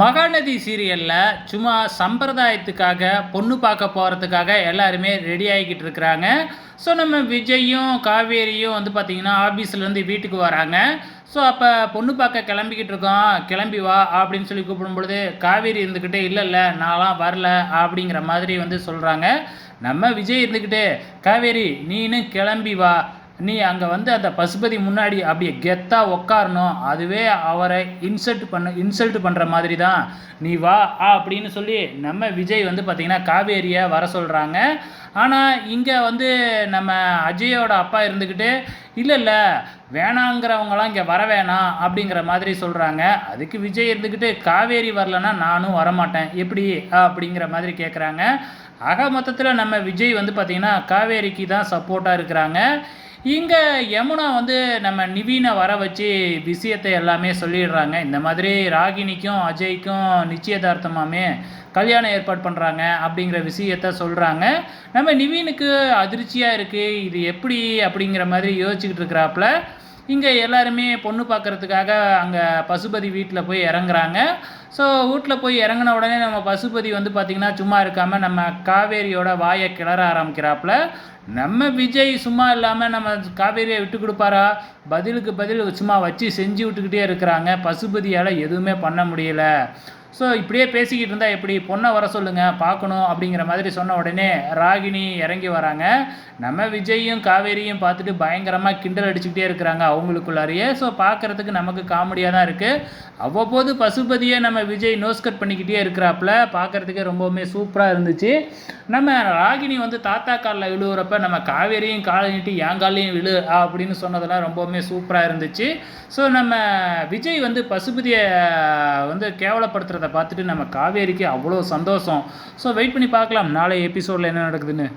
மகாநதி சீரியலில் சும்மா சம்பிரதாயத்துக்காக பொண்ணு பார்க்க போகிறதுக்காக எல்லாருமே ரெடி ஆகிக்கிட்டு இருக்கிறாங்க. ஸோ நம்ம விஜயும் காவேரியும் வந்து பார்த்திங்கன்னா ஆஃபீஸ்லேருந்து வீட்டுக்கு வராங்க. ஸோ அப்போ பொண்ணு பார்க்க கிளம்பிக்கிட்டு இருக்கோம். கிளம்பி வா அப்படின்னு சொல்லி கூப்பிடும் பொழுது காவேரி இருந்துக்கிட்டே இல்லை இல்லை நான்லாம் வரல அப்படிங்கிற மாதிரி வந்து சொல்கிறாங்க நம்ம விஜய் இருந்துக்கிட்டு காவேரி நீனு கிளம்பி வா. நீ அங்கே வந்து அந்த பசுபதி முன்னாடி அப்படியே கெத்தாக உக்காரணும். அதுவே அவரை இன்சல்ட் பண்ண இன்சல்ட் பண்ணுற மாதிரி தான் நீ வா ஆ அப்படின்னு சொல்லி நம்ம விஜய் வந்து பார்த்திங்கன்னா காவேரியை வர சொல்கிறாங்க ஆனால் இங்கே வந்து நம்ம அஜயோட அப்பா இருந்துக்கிட்டு இல்லை இல்லை வேணாங்கிறவங்களாம் இங்கே வர வேணாம் அப்படிங்கிற மாதிரி சொல்கிறாங்க அதுக்கு விஜய் இருந்துக்கிட்டு காவேரி வரலன்னா நானும் வரமாட்டேன் எப்படி? அப்படிங்கிற மாதிரி கேட்குறாங்க ஆக மொத்தத்தில் நம்ம விஜய் வந்து பார்த்திங்கன்னா காவேரிக்கு தான் சப்போர்ட்டாக இருக்கிறாங்க. இங்கே யமுனா வந்து நம்ம நிவீனை வர வச்சு விஷயத்தை எல்லாமே சொல்லிடுறாங்க. இந்த மாதிரி ராகினிக்கும் அஜய்க்கும் நிச்சயதார்த்தமாமே கல்யாணம் ஏற்பாடு பண்ணுறாங்க அப்படிங்கிற விஷயத்த சொல்கிறாங்க நம்ம நிவீனுக்கு அதிர்ச்சியாக இருக்குது இது எப்படி அப்படிங்கிற மாதிரி யோசிச்சுக்கிட்டு இருக்கிறாப்புல இங்கே எல்லாருமே பொண்ணு பார்க்குறதுக்காக அங்கே பசுபதி வீட்டில் போய் இறங்குறாங்க. ஸோ வீட்டில் போய் இறங்கின உடனே நம்ம பசுபதி வந்து பார்த்திங்கன்னா சும்மா இருக்காமல் நம்ம காவேரியோட வாயை கிளற ஆரம்பிக்கிறாப்புல. நம்ம விஜய் சும்மா இல்லாமல் நம்ம காவேரியை விட்டு கொடுப்பாரா? பதிலுக்கு பதில் சும்மா வச்சு செஞ்சு விட்டுக்கிட்டே இருக்கிறாங்க. பசுபதியால் எதுவுமே பண்ண முடியல. ஸோ இப்படியே பேசிக்கிட்டு இருந்தால் எப்படி? பொண்ணை வர சொல்லுங்கள் பார்க்கணும் அப்படிங்கிற மாதிரி சொன்ன உடனே ராகினி இறங்கி வராங்க. நம்ம விஜயும் காவேரியும் பார்த்துட்டு பயங்கரமாக கிண்டல் அடிச்சுக்கிட்டே இருக்கிறாங்க அவங்களுக்குள்ளாரியே. ஸோ பார்க்குறதுக்கு நமக்கு காமெடியாக தான் இருக்குது அவ்வப்போது பசுபதியை நம்ம விஜய் நோஸ்கட் பண்ணிக்கிட்டே இருக்கிறாப்புல. பார்க்குறதுக்கே ரொம்பவுமே சூப்பராக இருந்துச்சு. நம்ம ராகினி வந்து தாத்தா காலில் விழுவுறப்ப நம்ம காவேரியும் காலை நீட்டி என் காலையும் விழு அப்படின்னு சொன்னதெல்லாம் ரொம்பவுமே சூப்பராக இருந்துச்சு. ஸோ நம்ம விஜய் வந்து பசுபதியை வந்து கேவலப்படுத்துறத பார்த்துட்டு நம்ம காவேரிக்கு அவ்வளோ சந்தோஷம். ஸோ வெயிட் பண்ணி பார்க்கலாம். நாளை எபிசோடில் என்ன நடக்குதுன்னு.